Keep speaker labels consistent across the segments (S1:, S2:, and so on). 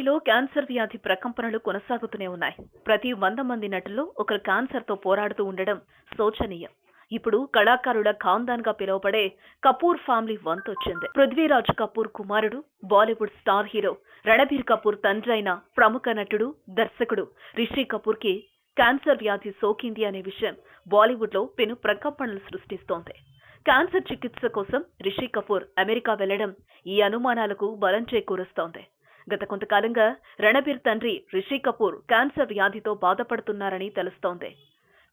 S1: ఇండస్ట్రీలో క్యాన్సర్ వ్యాధి ప్రకంపనలు కొనసాగుతూనే ఉన్నాయి. ప్రతి వంద మంది నటులు ఒకరు క్యాన్సర్తో పోరాడుతూ ఉండడం శోచనీయం. ఇప్పుడు కళాకారుల ఖాందాన్గా పిలువబడే కపూర్ ఫ్యామిలీ వంతొచ్చింది. పృథ్వీరాజ్ కపూర్ కుమారుడు Bollywood star hero Ranbir Kapoor తండ్రి అయిన ప్రముఖ నటుడు దర్శకుడు రిషి కపూర్కి క్యాన్సర్ వ్యాధి సోకింది అనే విషయం బాలీవుడ్లో పెను ప్రకంపనలు సృష్టిస్తోంది. క్యాన్సర్ చికిత్స కోసం రిషి కపూర్ అమెరికా వెళ్ళడం ఈ అనుమానాలకు బలం చేకూరుస్తోంది. గత కొంతకాలంగా రణబీర్ తండ్రి రిషి కపూర్ క్యాన్సర్ వ్యాధితో బాధపడుతున్నారని తెలుస్తోంది.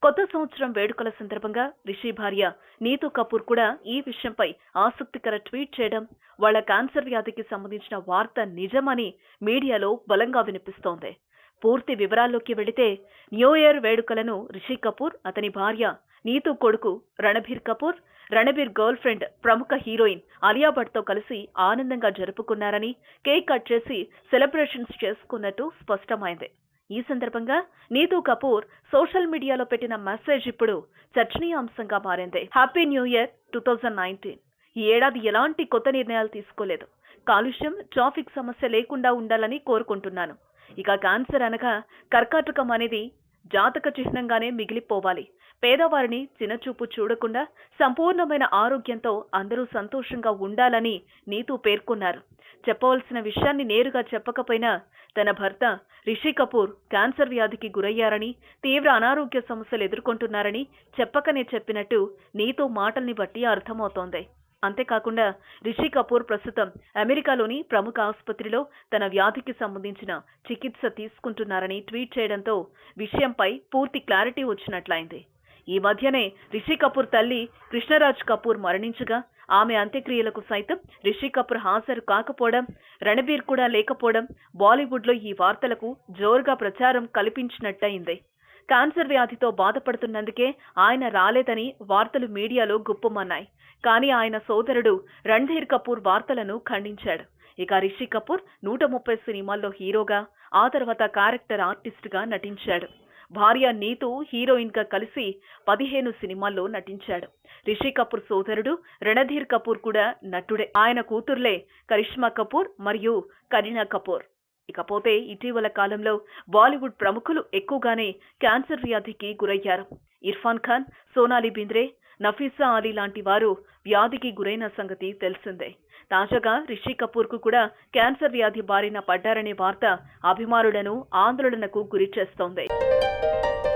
S1: కొత్త సంవత్సరం వేడుకల సందర్భంగా రిషి భార్య నీతూ కపూర్ కూడా ఈ విషయంపై ఆసక్తికర ట్వీట్ చేయడం వాళ్ళ క్యాన్సర్ వ్యాధికి సంబంధించిన వార్త నిజమని మీడియాలో బలంగా వినిపిస్తోంది. పూర్తి వివరాల్లోకి వెళితే న్యూ ఇయర్ వేడుకలను రిషి కపూర్ అతని భార్య నీతూ కొడుకు రణబీర్ కపూర్ రణబీర్ గర్ల్ ఫ్రెండ్ ప్రముఖ హీరోయిన్ అలియా భట్తో కలిసి ఆనందంగా జరుపుకున్నారని కేక్ కట్ చేసి సెలబ్రేషన్స్ చేసుకున్నట్టు స్పష్టమైంది. ఈ సందర్భంగా నీతూ కపూర్ సోషల్ మీడియాలో పెట్టిన మెసేజ్ ఇప్పుడు చర్చనీయాంశంగా మారింది. Happy new year two thousand nineteen. ఈ ఏడాది ఎలాంటి కొత్త నిర్ణయాలు తీసుకోలేదు. కాలుష్యం ట్రాఫిక్ సమస్య లేకుండా ఉండాలని కోరుకుంటున్నాను. ఇక క్యాన్సర్ అనగా కర్కాటకం అనేది జాతక చిహ్నంగానే మిగిలిపోవాలి. పేదవారిని చిన్నచూపు చూడకుండా సంపూర్ణమైన ఆరోగ్యంతో అందరూ సంతోషంగా ఉండాలని నీతూ పేర్కొన్నారు. చెప్పవలసిన విషయాన్ని నేరుగా చెప్పకపోయినా తన భర్త రిషి కపూర్ క్యాన్సర్ వ్యాధికి గురయ్యారని తీవ్ర అనారోగ్య సమస్యలు ఎదుర్కొంటున్నారని చెప్పకనే చెప్పినట్టు నీతో మాటల్ని బట్టి అర్థమవుతోంది. అంతేకాకుండా రిషి కపూర్ ప్రస్తుతం అమెరికాలోని ప్రముఖ ఆసుపత్రిలో తన వ్యాధికి సంబంధించిన చికిత్స తీసుకుంటున్నారని ట్వీట్ చేయడంతో విషయంపై పూర్తి క్లారిటీ వచ్చినట్లయింది. ఈ మధ్యనే రిషి కపూర్ తల్లి కృష్ణరాజ్ కపూర్ మరణించగా ఆమె అంత్యక్రియలకు సైతం రిషి కపూర్ హాజరు కాకపోవడం రణబీర్ కూడా లేకపోవడం బాలీవుడ్లో ఈ వార్తలకు జోరుగా ప్రచారం కల్పించినట్టయింది. క్యాన్సర్ వ్యాధితో బాధపడుతున్నందుకే ఆయన రాలేదని వార్తలు మీడియాలో గుప్పమన్నాయి. కానీ ఆయన సోదరుడు రణధీర్ కపూర్ వార్తలను ఖండించాడు. ఇక రిషి కపూర్ నూట ముప్పై సినిమాల్లో హీరోగా ఆ తర్వాత క్యారెక్టర్ ఆర్టిస్ట్గా నటించాడు. భార్య నీతు హీరోయిన్గా కలిసి పదిహేను సినిమాల్లో నటించాడు. రిషి కపూర్ సోదరుడు రణధీర్ కపూర్ కూడా నటుడే. ఆయన కూతుర్లే కరిష్మా కపూర్ మరియు కరీనా కపూర్. ఇకపోతే ఇటీవల కాలంలో బాలీవుడ్ ప్రముఖులు ఎక్కువగానే క్యాన్సర్ వ్యాధికి గురయ్యారు. ఇర్ఫాన్ ఖాన్ సోనాలి బింద్రే నఫీసా అలీ లాంటి వారు వ్యాధికి గురైన సంగతి తెలిసిందే. తాజాగా రిషి కపూర్కు కూడా క్యాన్సర్ వ్యాధి బారిన పడ్డారనే వార్త అభిమానులను ఆందోళనకు గురి చేస్తోంది Thank you.